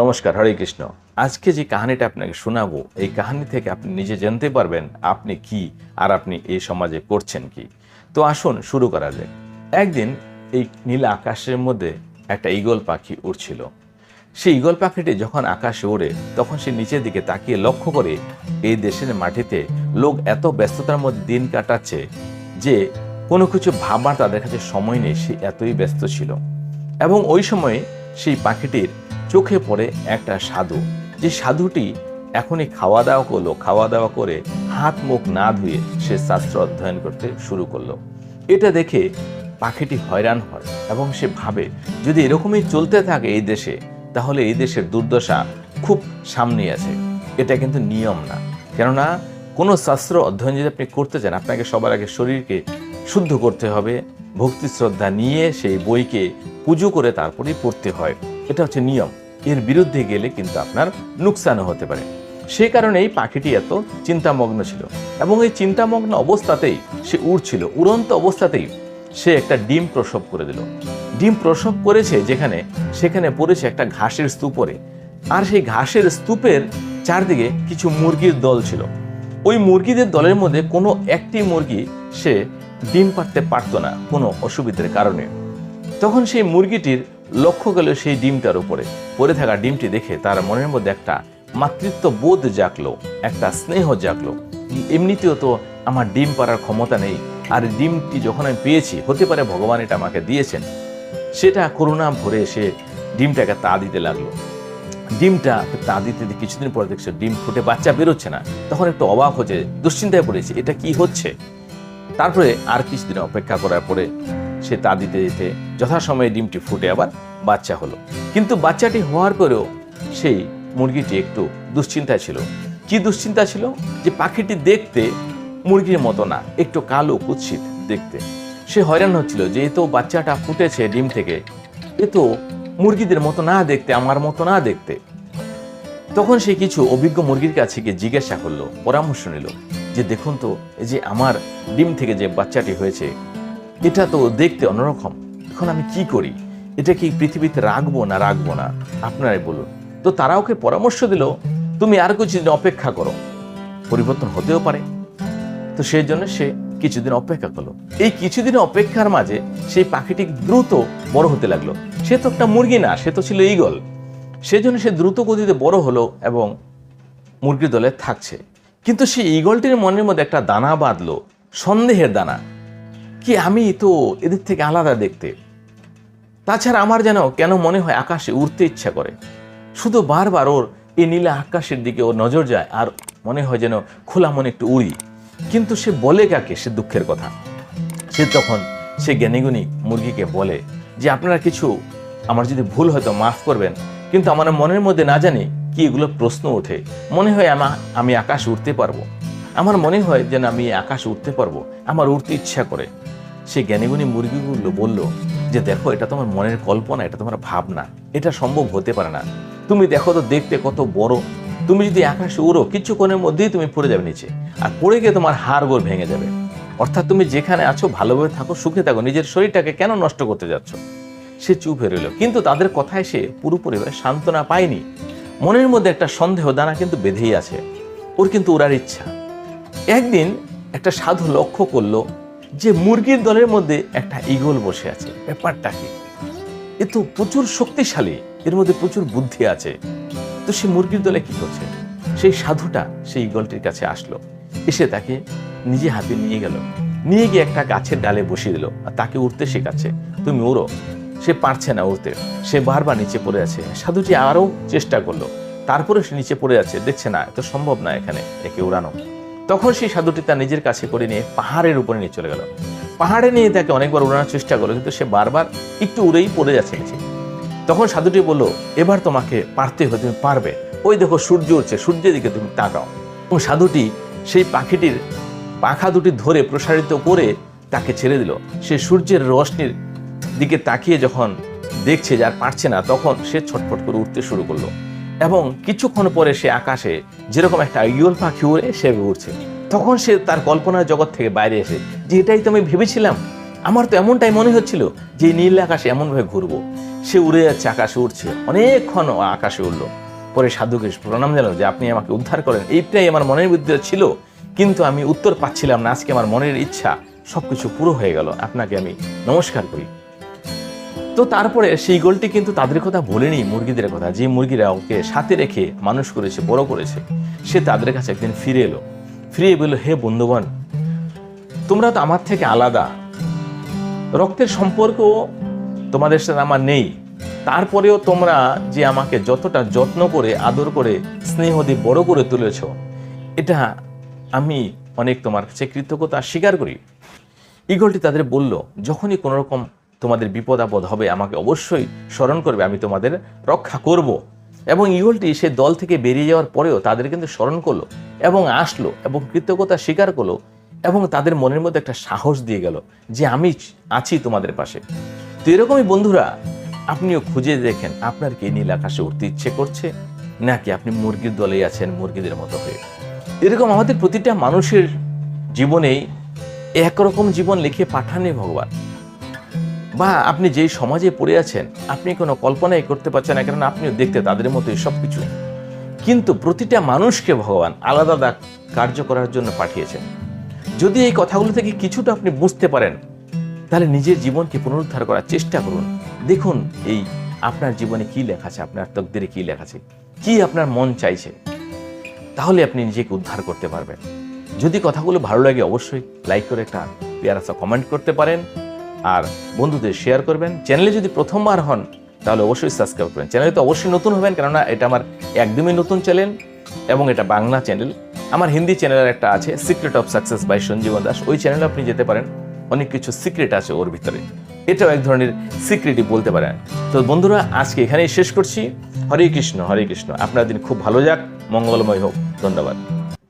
নমস্কার, হরে কৃষ্ণ। আজকে যে কাহিনীটা আপনাকে শোনাবো, এই কাহিনী থেকে আপনি নিজে জানতে পারবেন আপনি কি আর আপনি এই সমাজে করছেন কি। তো আসুন শুরু করা যাক। একদিন এই নীল আকাশের মধ্যে একটা ঈগল পাখি উড়ছিল। সেই ঈগল পাখিটি যখন আকাশে ওড়ে, তখন সে নিচের দিকে তাকিয়ে লক্ষ্য করে এই দেশের মাটিতে লোক এত ব্যস্ততার মধ্যে দিন কাটাচ্ছে যে কোনো কিছু ভাবার তাদের কাছে সময় নেই, সে এতই ব্যস্ত ছিল। এবং ওই সময় সেই পাখিটির চোখে পড়ে একটা সাধু। যে সাধুটি এখনই খাওয়া দাওয়া করল, খাওয়া দাওয়া করে হাত মুখ না ধুয়ে সে শাস্ত্র অধ্যয়ন করতে শুরু করল। এটা দেখে পাখিটি হয়রান হয় এবং সে ভাবে, যদি এরকমই চলতে থাকে এই দেশে, তাহলে এই দেশের দুর্দশা খুব সামনে আছে। এটা কিন্তু নিয়ম না। কেননা, কোনো শাস্ত্র অধ্যয়ন যদি আপনি করতে চান, আপনাকে সবার আগে শরীরকে শুদ্ধ করতে হবে, ভক্তি শ্রদ্ধা নিয়ে সেই বইকে পুজো করে তারপরেই পড়তে হয়। এটা হচ্ছে নিয়ম। এর বিরুদ্ধে গেলে কিন্তু আপনার নুকসানও হতে পারে। সে কারণে এই পাখিটি এত চিন্তামগ্ন ছিল এবং এই চিন্তামগ্ন অবস্থাতেই সে উড়ছিল, উড়ন্ত অবস্থাতেই সে একটা ডিম প্রসব করে দিল। ডিম প্রসব করেছে যেখানে, সেখানে পড়েছে একটা ঘাসের স্তূপরে। আর সেই ঘাসের স্তূপের চারদিকে কিছু মুরগির দল ছিল। ওই মুরগিদের দলের মধ্যে কোনো একটি মুরগি সে ডিম পাড়তে পারতো না কোনো অসুবিধার কারণে। তখন সেই মুরগিটির লক্ষ্য গেল সেই ডিমটার উপরে। পড়ে থাকা ডিমটি দেখে তার মনের মধ্যে একটা মাতৃত্ব বোধ জাগলো, একটা স্নেহ জাগলো এমনিতেও তো আমার ডিম পাড়ার ক্ষমতা নেই, আর ডিমটি যখন আমি পেয়েছি, হতে পারে ভগবান এটা আমাকে দিয়েছেন, সেটা করুণা ভরে সে ডিমটাকে তা দিতে লাগল। ডিমটা তা দিতে কিছুদিন পরে দেখছে ডিম ফুটে বাচ্চা বেরোচ্ছে না। তখন একটু অবাক হচ্ছে দুশ্চিন্তায় পড়েছে এটা কি হচ্ছে? তারপরে আর কিছুদিন অপেক্ষা করার পরে সে তা দিতে দিতে যথাসময়ে ডিমটি ফুটে আবার বাচ্চা হলো। কিন্তু বাচ্চাটি হওয়ার পরেও সেই মুরগিটি একটু দুশ্চিন্তায় ছিল। কি দুশ্চিন্তা ছিল? যে পাখিটি দেখতে মুরগির মতো না, একটু কালো কুৎসিত দেখতে। সে হয়রান হচ্ছিল যে এ তো বাচ্চাটা ফুটেছে ডিম থেকে এ তো মুরগিদের মতো না দেখতে, আমার মতো না দেখতে। তখন সে কিছু অভিজ্ঞ মুরগির কাছে গিয়ে জিজ্ঞাসা করল, পরামর্শ নিল যে, দেখুন তো, এই যে আমার ডিম থেকে যে বাচ্চাটি হয়েছে এটা তো দেখতে অন্যরকম। এখন আমি কি করি? এটা কি পৃথিবীতে রাখব না রাখব না? আপনারাই বলুন। তো তারা ওকে পরামর্শ দিল, তুমি আর কিছুদিন অপেক্ষা করো। পরিবর্তন হতেও পারে। তো সেই জন্য সে কিছুদিন অপেক্ষা করল। এই কিছুদিন অপেক্ষার মাঝে সেই পাখিটি দ্রুত বড় হতে লাগল। সে তো একটা মুরগি না, সে তো ছিল ঈগল। সেজন্য সে দ্রুত গতিতে বড় হলো এবং মুরগির দলে থাকছে। কিন্তু সেই ঈগলটির মনের মধ্যে একটা দানা বাঁধলো, সন্দেহের দানা। কি আমি তো এদের থেকে আলাদা দেখতে? তাছাড়া আমার যেন কেন মনে হয় আকাশে উড়তে ইচ্ছা করে? শুধু বারবার ওর এই নীলা আকাশের দিকে ওর নজর যায় আর মনে হয় যেন খোলা মনে একটু উড়ি। কিন্তু সে বলে কাকে সে দুঃখের কথা? সে তখন সে জ্ঞানীগুণী মুরগিকে বলে যে, আপনারা কিছু আমার যদি ভুল হয়তো মাফ করবেন। কিন্তু আমার মনের মধ্যে না জানি কি এগুলো প্রশ্ন ওঠে। মনে হয় আমা, আমি আকাশ উঠতে পারব। আমার মনে হয় যেন আমি আকাশ উঠতে পারব। আমার উঠতে ইচ্ছা করে। সে জ্ঞানীগুণী মুরগিগুলো বলল, যে দেখো, এটা তোমার মনের কল্পনা, এটা তোমার ভাবনা। এটা সম্ভব হতে পারে না। তুমি দেখো তো দেখতে কত বড়। তুমি যদি আকাশে উড়ো কিছুক্ষণের মধ্যেই তুমি পড়ে যাবে নিচে। আর পড়ে গিয়ে তোমার হাড় গোড় ভেঙে যাবে। অর্থাৎ তুমি যেখানে আছো, ভালোভাবে থাকো, সুখে থাকো। নিজের শরীরটাকে কেন নষ্ট করতে যাচ্ছ? সে চুপ হয়ে রইল। কিন্তু তাদের কথায় সে পুরোপুরি সান্ত্বনা পায়নি। মনের মধ্যে একটা সন্দেহ, দানা কিন্তু বেঁধেই আছে। ওর কিন্তু ওরার ইচ্ছা। একদিন একটা সাধু লক্ষ্য করল যে মুরগির দলের মধ্যে একটা ঈগল বসে আছে। ব্যাপারটা কি? এ তো প্রচুর শক্তিশালী, এর মধ্যে প্রচুর বুদ্ধি আছে। তো সে মুরগির দলে কি করছে? সেই সাধুটা সেই ঈগলটির কাছে আসলো। এসে তাকে নিজে হাতে নিয়ে গেল। নিয়ে গিয়ে একটা গাছের ডালে বসিয়ে দিল। আর তাকে উঠতে শেখাচ্ছে, তুমি ওড়ো। সে পারছে না উঠতে সে বারবার নিচে পড়ে আছে। সাধুটি আরও চেষ্টা করল। তারপরে সে নিচে পড়ে আছে। দেখছে না এত সম্ভব না এখানে। একে উড়ানো তখন সেই সাধুটি তার নিজের কাছে করে নিয়ে পাহাড়ের উপরে নিয়ে চলে গেল। পাহাড়ে নিয়ে তাকে অনেকবার উড়ানোর চেষ্টা করল, কিন্তু সে বারবার একটু উড়েই পড়ে যাচ্ছে নিচে। তখন সাধুটি বলল, এবার তোমাকে পারতে হবে, তুমি পারবে। ওই দেখো সূর্য উঠছে, সূর্যের দিকে তুমি তাকাও। এবং সাধুটি সেই পাখিটির পাখা দুটি ধরে প্রসারিত করে তাকে ছেড়ে দিল। সে সূর্যের রশ্মির দিকে তাকিয়ে যখন দেখছে যে আর পারছে না, তখন সে ছটফট করে উঠতে শুরু করল। এবং কিছুক্ষণ পরে সে আকাশে যেরকম একটা ইগল পাখি উড়ে সে উড়ছে। তখন সে তার কল্পনার জগৎ থেকে বাইরে এসে যে এটাই তো আমি ভেবেছিলাম। আমার তো এমনটাই মনে হচ্ছিল যে নীল আকাশে এমনভাবে ঘুরবো। সে উড়ে যাচ্ছে, আকাশে উঠছে অনেকক্ষণ আকাশে উঠল পরে সাধুকে প্রণাম জানালো যে, আপনি আমাকে উদ্ধার করেন। এইটাই আমার মনের ভিতরে ছিল, কিন্তু আমি উত্তর পাচ্ছিলাম না। আজকে আমার মনের ইচ্ছা সবকিছু পুরো হয়ে গেল। আপনাকে আমি নমস্কার করি। তো তারপরে সেই গোলটি কিন্তু তাদের কথা বলেনি মুরগিদের কথা। যে মুরগিরা ওকে সাথে রেখে মানুষ করেছে, বড় করেছে, সে তাদের কাছে একদিন ফিরে এলো। ফিরে বলল, হে বন্ধুবান তোমরা তো আমার থেকে আলাদা। রক্তের সম্পর্ক তোমাদের সাথে আমার নেই। তারপরেও তোমরা যে আমাকে যতটা যত্ন করে, আদর করে, স্নেহ দিয়ে বড় করে তুলেছ, এটা আমি অনেক তোমার কাছে কৃতজ্ঞতা স্বীকার করি। ইগলটি তাদের বলল, যখনই কোনো রকম তোমাদের বিপদ আপদ হবে, আমাকে অবশ্যই স্মরণ করবে, আমি তোমাদের রক্ষা করব। এবং ইগলটি সে দল থেকে বেরিয়ে যাওয়ার পরেও তাদের কিন্তু স্মরণ করল, এবং আসলো, এবং কৃতজ্ঞতা স্বীকার করল, এবং তাদের মনের মধ্যে একটা সাহস দিয়ে গেল যে আমি আছি তোমাদের পাশে। তো এরকমই বন্ধুরা, আপনিও খুঁজে দেখেন, আপনার কি নীল আকাশে উঠতে ইচ্ছে করছে, নাকি আপনি মুরগির দলেই আছেন মুরগিদের মতো হয়ে? এরকম আমাদের প্রতিটা মানুষের জীবনেই একরকম জীবন লিখে পাঠানে ভগবান। বা আপনি যেই সমাজে পড়ে আছেন, আপনি কোনো কল্পনাই করতে পারছেন না কারণ আপনিও দেখতে তাদের মতোই সব কিছু কিন্তু প্রতিটা মানুষকে ভগবান আলাদা আলাদা কার্য করার জন্য পাঠিয়েছেন। যদি এই কথাগুলো থেকে কিছুটা আপনি বুঝতে পারেন, তাহলে নিজের জীবনকে পুনরুদ্ধার করার চেষ্টা করুন। দেখুন এই আপনার জীবনে কি লেখা আছে, আপনার তকদিরে কি লেখা আছে, কি আপনার মন চাইছে। তাহলে আপনি নিজেকে উদ্ধার করতে পারবেন। যদি কথাগুলো ভালো লাগে, অবশ্যই লাইক করে একটা পেয়ারাসা কমেন্ট করতে পারেন। আর বন্ধুদের শেয়ার করবেন। চ্যানেলে যদি প্রথমবার হন, তাহলে অবশ্যই সাবস্ক্রাইব করবেন। চ্যানেলে তো অবশ্যই নতুন হবেন, কেননা এটা আমার একদমই নতুন চ্যানেল এবং এটা বাংলা চ্যানেল আমার হিন্দি চ্যানেলের একটা আছে secret of success by Sanjiban Das. ওই চ্যানেলে আপনি যেতে পারেন, অনেক কিছু সিক্রেট আছে ওর ভিতরে। এটাও এক ধরনের সিক্রেটই বলতে পারেন। তো বন্ধুরা, আজকে এখানেই শেষ করছি। হরে কৃষ্ণ হরে কৃষ্ণ। আপনার দিন খুব ভালো যাক, মঙ্গলময় হোক। ধন্যবাদ।